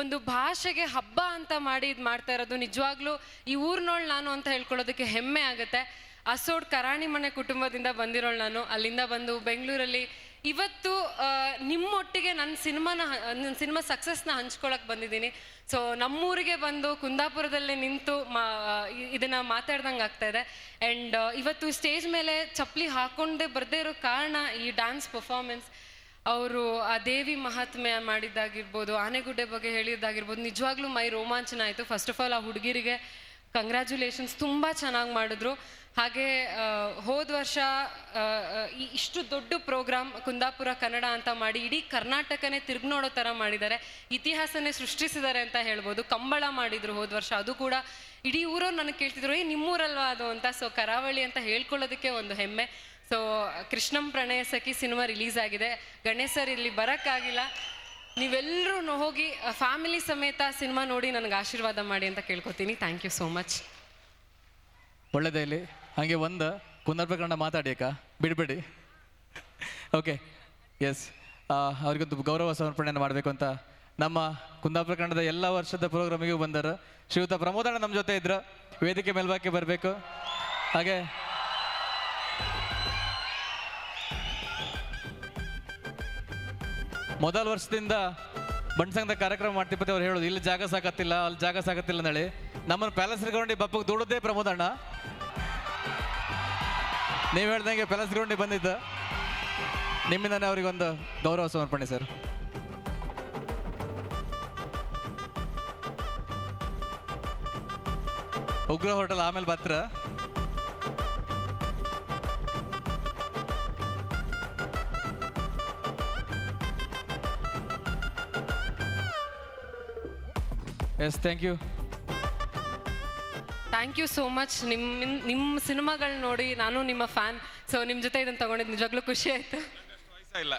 ಒಂದು ಭಾಷೆಗೆ ಹಬ್ಬ ಅಂತ ಮಾಡಿ ಇದು ಮಾಡ್ತಾ ಇರೋದು ನಿಜವಾಗ್ಲೂ ಈ ಊರ್ನೋಳ್ ನಾನು ಅಂತ ಹೇಳ್ಕೊಳ್ಳೋದಕ್ಕೆ ಹೆಮ್ಮೆ ಆಗುತ್ತೆ. ಅಸೋಡ್ ಕರಾಣಿ ಮನೆ ಕುಟುಂಬದಿಂದ ಬಂದಿರೋಳು ನಾನು. ಅಲ್ಲಿಂದ ಬಂದು ಬೆಂಗಳೂರಲ್ಲಿ ಇವತ್ತು ನಿಮ್ಮೊಟ್ಟಿಗೆ ನನ್ನ ಸಿನಿಮಾನ ನನ್ನ ಸಿನಿಮಾ ಸಕ್ಸಸ್ನ ಹಂಚ್ಕೊಳಕ್ ಬಂದಿದ್ದೀನಿ. ಸೊ ನಮ್ಮೂರಿಗೆ ಬಂದು ಕುಂದಾಪುರದಲ್ಲೇ ನಿಂತು ಮಾ, ಇದನ್ನ ಮಾತಾಡ್ದಂಗೆ ಆಗ್ತಾ ಇದೆ. ಆ್ಯಂಡ್ ಇವತ್ತು ಸ್ಟೇಜ್ ಮೇಲೆ ಚಪ್ಪಲಿ ಹಾಕೊಂಡೇ ಬರದೇ ಇರೋ ಕಾರಣ ಈ ಡ್ಯಾನ್ಸ್ ಪರ್ಫಾರ್ಮೆನ್ಸ್ ಅವರು ಆ ದೇವಿ ಮಹಾತ್ಮೆ ಮಾಡಿದ್ದಾಗಿರ್ಬೋದು, ಆನೆಗುಡ್ಡೆ ಬಗ್ಗೆ ಹೇಳಿದ್ದಾಗಿರ್ಬೋದು, ನಿಜವಾಗ್ಲೂ ಮೈ ರೋಮಾಂಚನ ಆಯಿತು. ಫಸ್ಟ್ ಆಫ್ ಆಲ್ ಆ ಹುಡುಗಿರಿಗೆ ಕಂಗ್ರ್ಯಾಚುಲೇಷನ್ಸ್ ತುಂಬ ಚೆನ್ನಾಗಿ ಮಾಡಿದ್ರು. ಹಾಗೆ ಹೋದ ವರ್ಷ ಈ ಇಷ್ಟು ದೊಡ್ಡ ಪ್ರೋಗ್ರಾಮ್ ಕುಂದಾಪುರ, ಕನ್ನಡ ಅಂತ ಮಾಡಿ ಇಡೀ ಕರ್ನಾಟಕನೇ ತಿರುಗಿ ನೋಡೋ ಥರ ಮಾಡಿದ್ದಾರೆ. ಇತಿಹಾಸನೇ ಸೃಷ್ಟಿಸಿದ್ದಾರೆ ಅಂತ ಹೇಳ್ಬೋದು. ಕಂಬಳ ಮಾಡಿದ್ರು ಹೋದ ವರ್ಷ. ಅದು ಕೂಡ ಇಡೀ ಊರವ್ರು ನನಗೆ ಕೇಳ್ತಿದ್ರು ಏ ನಿಮ್ಮೂರಲ್ವಾ ಅದು? ಅಂತ. ಸೊ ಕರಾವಳಿ ಅಂತ ಹೇಳ್ಕೊಳ್ಳೋದಕ್ಕೆ ಒಂದು ಹೆಮ್ಮೆ. ಸೊ ಕೃಷ್ಣಂ ಪ್ರಣಯ ಸಖಿ ಸಿನಿಮಾ ರಿಲೀಸ್ ಆಗಿದೆ. ಗಣೇಶ್ ಸರ್ ಇಲ್ಲಿ ಬರೋಕ್ಕಾಗಿಲ್ಲ. ನೀವೆಲ್ಲರೂ ಹೋಗಿ ಫ್ಯಾಮಿಲಿ ಸಮೇತ ಸಿನಿಮಾ ನೋಡಿ ನನಗೆ ಆಶೀರ್ವಾದ ಮಾಡಿ ಅಂತ ಕೇಳ್ಕೊತೀನಿ. ಥ್ಯಾಂಕ್ ಯು ಸೋ ಮಚ್ ಒಳ್ಳೆದೇ ಇಲ್ಲಿ. ಹಾಗೆ ಒಂದು, ಪುನರ್ಪ್ರಕರಣ ಮಾತಾಡಿ ಅಕ್ಕ. ಬಿಡಬೇಡಿ. ಓಕೆ ಎಸ್ ಅವ್ರಿಗೊಂದು ಗೌರವ ಸಮರ್ಪಣೆಯನ್ನು ಮಾಡಬೇಕು ಅಂತ. ನಮ್ಮ ಕುಂದಾಪುರ ಕನ್ನಡದ ಎಲ್ಲ ವರ್ಷದ ಪ್ರೋಗ್ರಾಮಿಗೂ ಬಂದರು ಶ್ರೀಯುತ ಪ್ರಮೋದಣ್ಣ ನಮ್ಮ ಜೊತೆ ಇದ್ರು. ವೇದಿಕೆ ಮೇಲ್ಬಾಕೆ ಬರಬೇಕು. ಹಾಗೆ ಮೊದಲ ವರ್ಷದಿಂದ ಬಣ್ಸಂಗದ ಕಾರ್ಯಕ್ರಮ ಮಾಡ್ತಿಪ್ಪತ್ತೆ ಅವ್ರು ಹೇಳೋದು, ಇಲ್ಲಿ ಜಾಗ ಸಾಕತ್ತಿಲ್ಲ, ಅಲ್ಲಿ ಜಾಗ ಸಾಕತ್ತಿಲ್ಲ ಅಂದೇಳಿ ನಮ್ಮನ್ನು ಪ್ಯಾಲೇಸ್ ಗ್ರೌಂಡಿ ಬಪ್ಪಗೆ ದುಡೋದೇ ಪ್ರಮೋದಣ್ಣ ನೀವು ಹೇಳ್ದಂಗೆ ಪ್ಯಾಲೇಸ್ ಗ್ರೌಂಡಿಗೆ ಬಂದಿದ್ದು. ನಿಮ್ಮಿಂದನೇ ಅವರಿಗೊಂದು ಗೌರವ ಸಮರ್ಪಣೆ ಸರ್. ಉಗ್ರ ಹೋಟೆಲ್ ಆಮೇಲೆ Batra yes thank you thank you so much ನಿಮ್ಮ ನಿಮ್ಮ ಸಿನಿಮಾಗಳು ನೋಡಿ ನಾನು ನಿಮ್ಮ ಫ್ಯಾನ್. ಸೊ ನಿಮ್ಮ ಜೊತೆ ಇದನ್ನು ತಗೊಂಡಿದ್ದು ನಿಜವಾಗ್ಲೂ ಖುಷಿ ಆಯಿತು. ಇಲ್ಲ.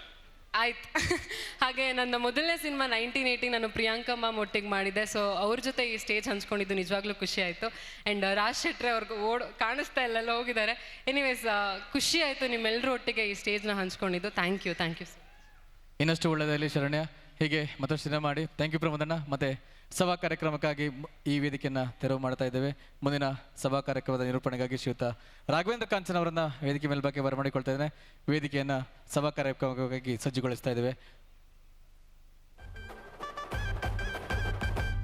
ಆಯ್ತು. ಹಾಗೆ ನನ್ನ ಮೊದಲನೇ ಸಿನಿಮಾ ನೈನ್ಟೀನ್ ಏಯ್ಟಿ ನಾನು ಪ್ರಿಯಾಂಕಮ್ಮ ಒಟ್ಟಿಗೆ ಮಾಡಿದ್ದೆ. ಸೊ ಅವ್ರ ಜೊತೆ ಈ ಸ್ಟೇಜ್ ಹಂಚ್ಕೊಂಡಿದ್ದು ನಿಜವಾಗ್ಲೂ ಖುಷಿ ಆಯಿತು. ಆ್ಯಂಡ್ ರಾಜ್ ಶೆಟ್ರೆ ಅವ್ರಿಗೆ ಓಡ್ ಕಾಣಿಸ್ತಾ ಇಲ್ಲೆಲ್ಲ ಹೋಗಿದ್ದಾರೆ ಎನಿವೇಸ್ ಖುಷಿ ಆಯಿತು ನಿಮ್ಮೆಲ್ಲರೂ ಒಟ್ಟಿಗೆ ಈ ಸ್ಟೇಜ್ನ ಹಂಚ್ಕೊಂಡಿದ್ದು. ಥ್ಯಾಂಕ್ ಯು ಥ್ಯಾಂಕ್ ಯು ಇನ್ನಷ್ಟು ಒಳ್ಳೆಯದಲ್ಲಿ ಶರಣ್ಯ. ಹೀಗೆ ಮತ್ತಷ್ಟು ಮಾಡಿ. ಥ್ಯಾಂಕ್ ಯು ಪ್ರಮೋದಣ್ಣ. ಮತ್ತೆ ಸಭಾ ಕಾರ್ಯಕ್ರಮಕ್ಕಾಗಿ ಈ ವೇದಿಕೆಯನ್ನು ತೆರವು ಮಾಡ್ತಾ ಇದ್ದೇವೆ. ಮುಂದಿನ ಸಭಾ ಕಾರ್ಯಕ್ರಮದ ನಿರೂಪಣೆಗಾಗಿ ಶ್ರೀಯುತ ರಾಘವೇಂದ್ರ ಕಾಂಚನ್ ಅವರನ್ನ ವೇದಿಕೆ ಮೇಲ್ಬಾಕೆ ಬರಮಾಡಿಕೊಳ್ತಾ ಇದ್ದೇನೆ. ವೇದಿಕೆಯನ್ನು ಸಭಾ ಕಾರ್ಯಕ್ರಮಕ್ಕಾಗಿ ಸಜ್ಜುಗೊಳಿಸ್ತಾ ಇದ್ದೇವೆ.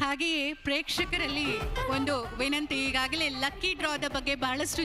ಹಾಗೆಯೇ ಪ್ರೇಕ್ಷಕರಲ್ಲಿ ಒಂದು ವಿನಂತಿ ಈಗಾಗಲೇ ಲಕ್ಕಿ ಡ್ರಾದ ಬಗ್ಗೆ ಬಹಳಷ್ಟು